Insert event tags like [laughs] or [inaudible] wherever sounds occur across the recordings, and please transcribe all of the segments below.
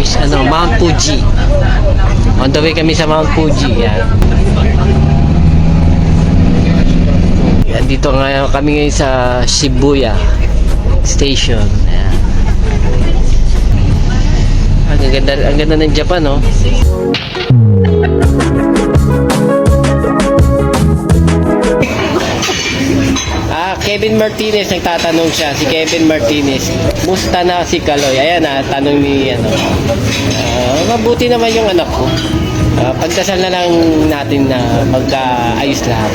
guys, ano, Mount Fuji. On the way kami sa Mount Fuji. Yan. Yan, dito nga kami ngayon sa Shibuya Station. Yan. Ang ganda, ang ganda ng Japan, no? Ah, Kevin Martinez, nagtatanong siya. Si Kevin Martinez. Musta na si Kaloy? Ayan na, tanong ni ano. Ah, mabuti naman yung anak ko. Ah, pagdasal na lang natin na magkaayos lahat.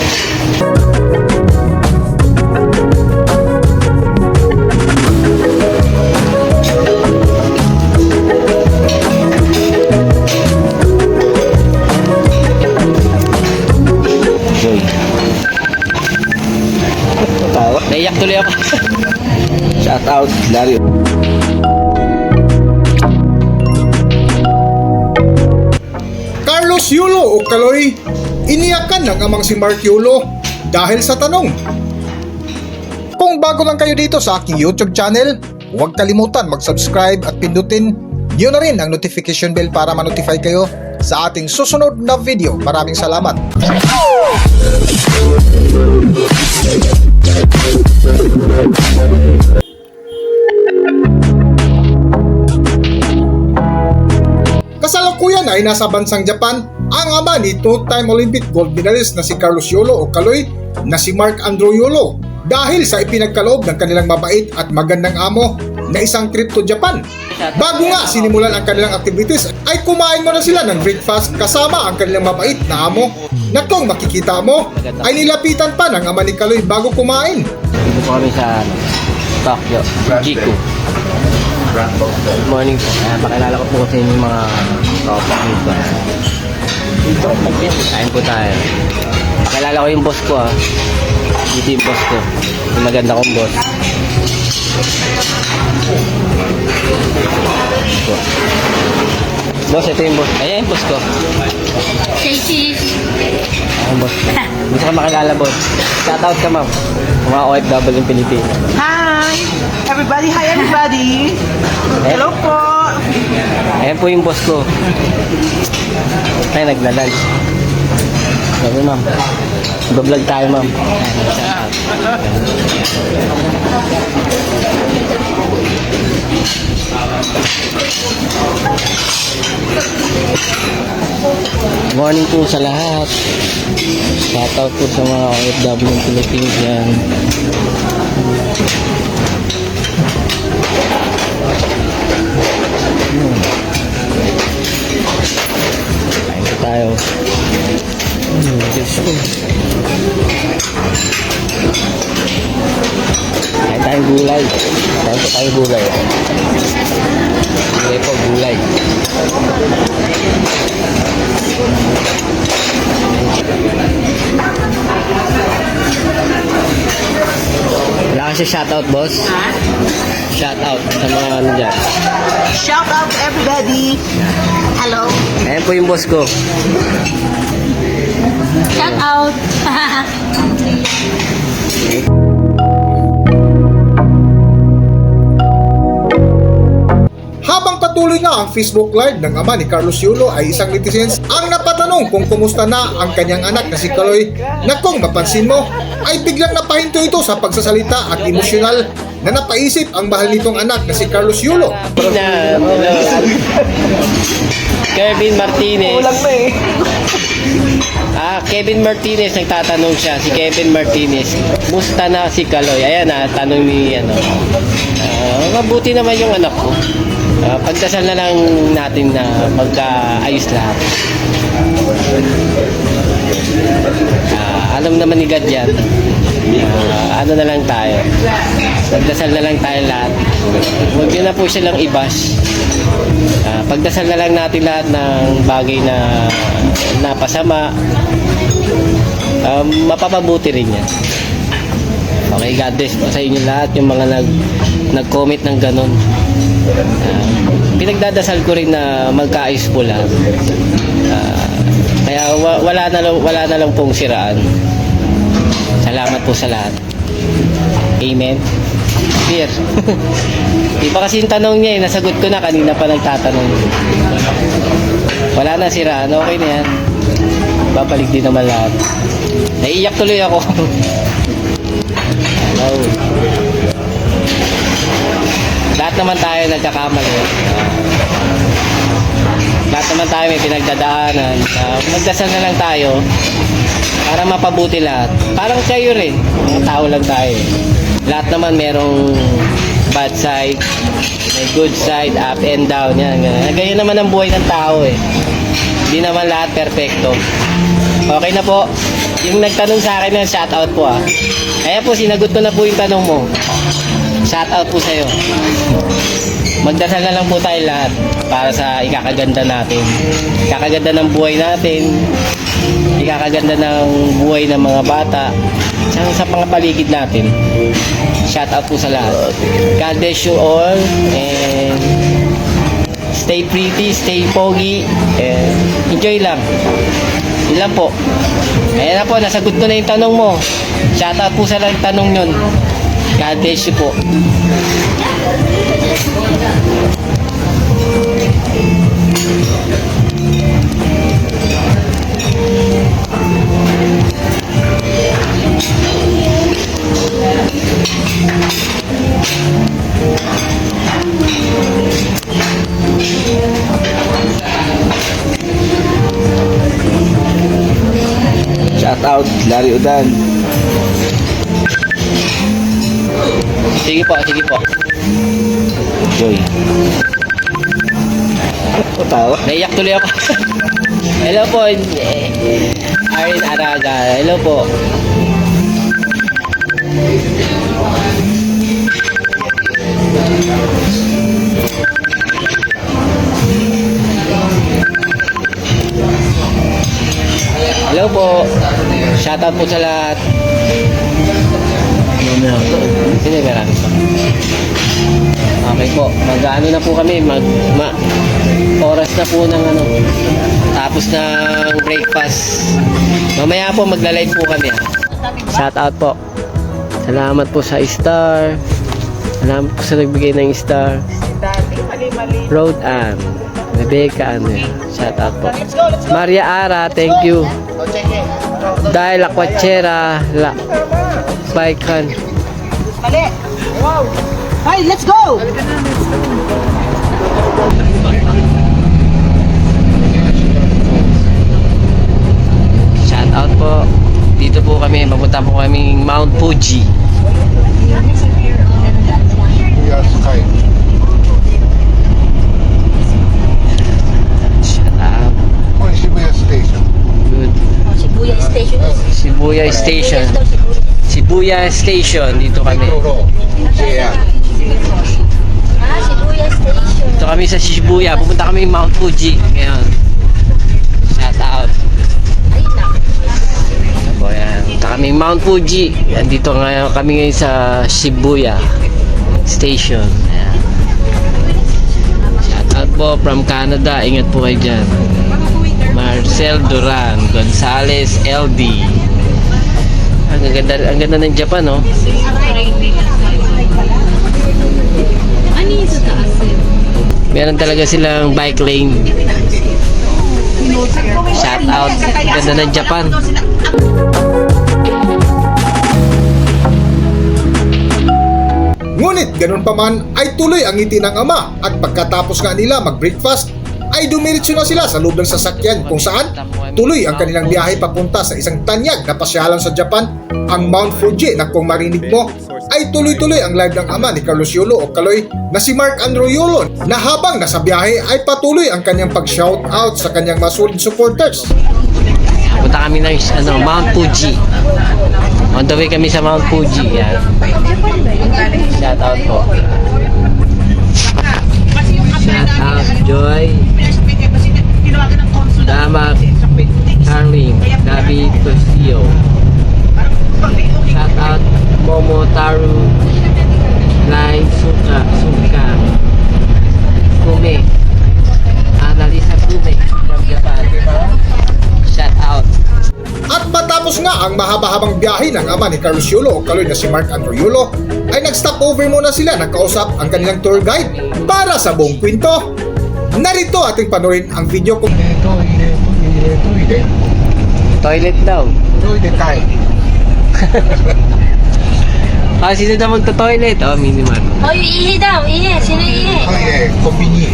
Tuloy ako. [laughs] Shout out, Dario. Carlos Yulo o Kaloy, iniyakan ng amang si Mark Yulo dahil sa tanong. Kung bago lang kayo dito sa aking YouTube channel, huwag kalimutan mag-subscribe at pindutin niyo na rin ang notification bell para ma-notify kayo sa ating susunod na video. Maraming salamat. Kasalukuyan ay nasa bansang Japan ang ama ni two-time Olympic gold medalist na si Carlos Yolo o Kaloy na si Mark Andrew Yolo dahil sa ipinagkaloob ng kanilang mabait at magandang amo na isang trip to Japan. Bago nga sinimulan ang kanilang activities ay kumain muna sila ng breakfast kasama ang kanilang mabait na amo na kung makikita mo ay nilapitan pa ng ama ni Kaloy bago kumain. Dito po kami sa ano, Tokyo, Jiku. Good morning po. Ayan, pakilala ko po sa inyo yung mga tropa dito. Kain po tayo. Pakilala ko yung boss ko ah. Dito yung boss ko. Yung maganda kong boss. Boss, ito yung boss. Ayan yung boss ko. Casey. Ayan boss ko. Gusto ka makilala boss. Shoutout ka ma'am. Mga OFW ng Pilipinas. Hi! Everybody, hi everybody! Hello po! Ayan po yung boss ko. Ay, nagla-lunch. Sabi ma'am. Bablog tayo ma'am. Morning po sa lahat. Shoutout po sa mga OFW ng Philippines yan. Kain po tayo. Hmm, Diyos. Gulay. Kain po tayo gulay. Gulay po, gulay. Wala kasi shoutout, boss. Shoutout sa mga ano dyan. Shout out everybody! Hello! Ayan po yung boss ko. Shout out. [laughs] Habang patuloy nga ang Facebook Live ng ama ni Carlos Yulo ay isang netizens ang napatanong kung kumusta na ang kanyang anak na si Kaloy na kung mapansin mo ay biglang napahinto ito sa pagsasalita at emosyonal na napaisip ang mahal nitong anak na si Carlos Yulo. Na, Kevin Martinez. Kulang na eh. Ah, Kevin Martinez, nagtatanong siya. Si Kevin Martinez. Musta na si Kaloy? Ayan na, tanong ni ano. Ah, mabuti naman yung anak ko. Ah, pagdasal na lang natin na magkaayos lahat. Ah, alam naman ni God yan. Ah, ano na lang tayo. Pagdasal na lang tayo lahat. Huwag yun na po silang ibas. Ah, pagdasal na lang natin lahat ng bagay na napasama. Um, mapapabuti rin yan. Okay, God bless po sa inyo lahat yung mga nag nag-comment ng ganun. Pinagdadasal ko rin na magkaayos po lahat. Ah, kaya wa- wala na lang wala na lang pong siraan. Salamat po sa lahat. Amen. beer. [laughs] Iba kasi yung tanong niya eh, nasagot ko na kanina pa nagtatanong. Wala na sira, ano, okay na yan. Babalik din naman lahat. Naiiyak tuloy ako. [laughs] oh. Lahat naman tayo nagkakamali. Lahat naman tayo may pinagdadaanan. Uh, magdasal na lang tayo para mapabuti lahat. Parang kayo rin. Mga tao lang tayo. Lahat naman merong bad side, may good side, up and down. Yan, ganyan. Ganyan naman ang buhay ng tao eh. Hindi naman lahat perfecto. Okay na po. Yung nagtanong sa akin ng shoutout po ah. Kaya po, sinagot ko na po yung tanong mo. Shoutout po sa'yo. Magdasal na lang po tayo lahat para sa ikakaganda natin. Ikakaganda ng buhay natin. Ikakaganda ng buhay ng mga bata. Tsaka sa mga paligid natin. Shoutout po sa lahat. God bless you all. And stay pretty, stay pogi. And enjoy lang. Yun lang po. Ayan na po, nasagot ko na yung tanong mo. Shoutout po sa lang tanong yun. God bless you po. Shout out, Larry Udan. Sige po, sige po. Joy. Tawa. Naiyak tuloy ako. [laughs] Hello po, Arin Araga. Hello po. Hello po. Shoutout po sa lahat. Sino yung marami pa? Okay po. Mag-ano na po kami. Mag, ma, oras na po ng ano. Tapos ng breakfast. Mamaya po magla-live po kami ha. Shout out po. Salamat po sa star. Salamat po sa nagbigay ng star. Road Am. Rebecca ano. Shout out po. Maria Ara, thank you. Dahil Aquachera, La Baikan. Mali. Wow. Hey, let's go! Shout out po. Dito po kami, mapunta po kaming Mount Fuji. Shout out. Good. Shibuya Station. Shibuya Station. Shibuya Station. Dito kami. Ah, Shibuya Station. Dito kami sa Shibuya. Pupunta kami Mount Fuji. Ngayon. Shout out. Po, yan. Punta kami Mount Fuji. Yan, dito ngayon kami ngayon sa Shibuya Station. Ayan. Shout out po from Canada. Ingat po kayo dyan. Marcel Duran, Gonzales LD. Ang ganda, ang ganda ng Japan, no? Ano yung sa taas? Meron talaga silang bike lane. Shout out. Ganda ng Japan. Ngunit ganun pa man ay tuloy ang ngiti ng ama at pagkatapos nga nila mag-breakfast ay dumiretso na sila sa loob ng sasakyan kung saan tuloy ang kanilang biyahe papunta sa isang tanyag na pasyalan sa Japan, ang Mount Fuji na kung marinig mo ay tuloy-tuloy ang live ng ama ni Carlos Yolo o Kaloy na si Mark Andrew Yolo na habang nasa biyahe ay patuloy ang kanyang pag-shout out sa kanyang mga solid supporters. Punta kami ng ano, Mount Fuji. On the way kami sa Mount Fuji. Yan. Shout out po. Shout out Joy, Damak, Carling, David Cosio. Shout out Momotaru, Line Suka, Suka, Kume, Annalisa Kume from Japan. Shout out. At matapos nga ang mahaba-habang biyahe ng ama ni Carlos Yulo o Kaloy na si Mark Andrew Yulo, ay nag-stop over muna sila nagkausap ang kanilang tour guide para sa buong kwento. Narito ating panorin ang video kung トイ eh, toilet. Toilet daw. Toilet tayo. [laughs] ah, sino daw magto-toilet? Oh, minimal. Hoy, oh, ihi daw. Ihi. Sino ihi? Ay, eh, kombini.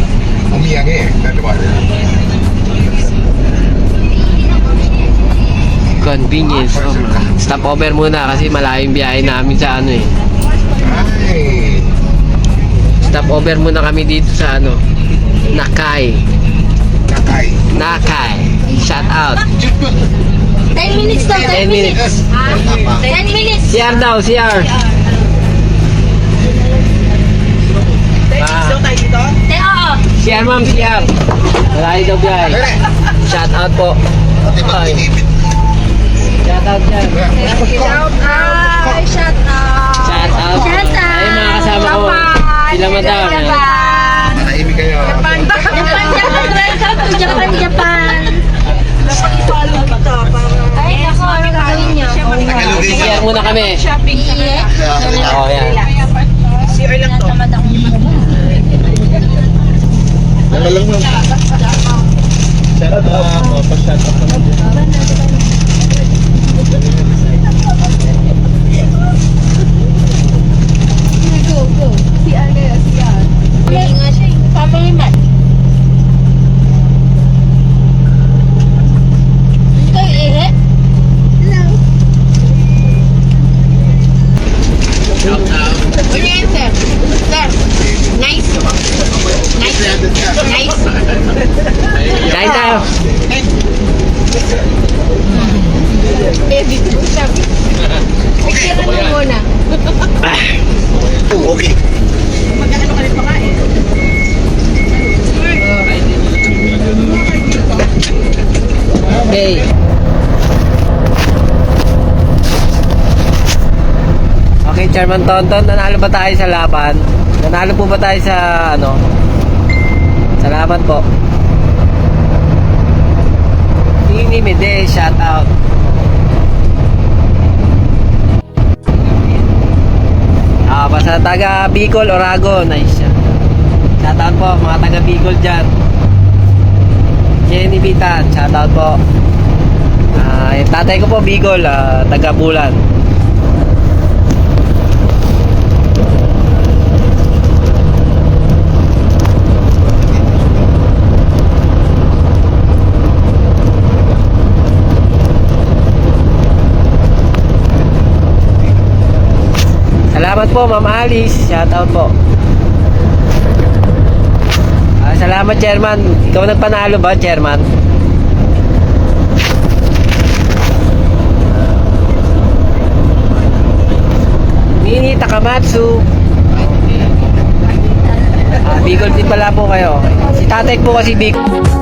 Umiyang eh. eh. Dalawa. Convenience. Ah, oh, stop over muna kasi malayo yung biyahe namin sa ano eh. Ay. Stop over muna kami dito sa ano. Nakay. Nakay. Nakay. Shout out. 10 minutes daw, 10 10 minutes. Ha? 10 minutes. CR daw, CR. Ah? Eh, oo. CR ma'am, CR. Malayo daw biyahe. Shout out po. Ay. Shout out dyan. Shout out. Shout out. Shout out. Shout out. Ay, mga kasama ko. Sila madam. Japan. 意 kami. shopping ka Ihi. Oo, yan. CR lang to. Tamad ako. Hindi nga siya eh. Family man. Ikaw ihi? Ano yan, sir? Sir, nice. Nice. Nice. Kain tayo. Edit mo siya. Picture mo muna. Okay. Mag-ano ka rin pa nga eh. Okay. Okay, Chairman Tonton, nanalo ba tayo sa laban? Nanalo po ba tayo sa ano? Sa laban po. Hindi Mide, shout out. Ah, basta taga Bicol, Orago, nice siya. Shout out po mga taga Bicol dyan. Jenny Bitan, shout out po. Ah, yung tatay ko po Bicol, ah, taga Bulan. Salamat po, Ma'am Alice. Shout out po. Ah, salamat, Chairman. Ikaw nagpanalo ba, Chairman? Mini Takamatsu. Ah, Bicol din pala po kayo. Si tatay po kasi Bicol.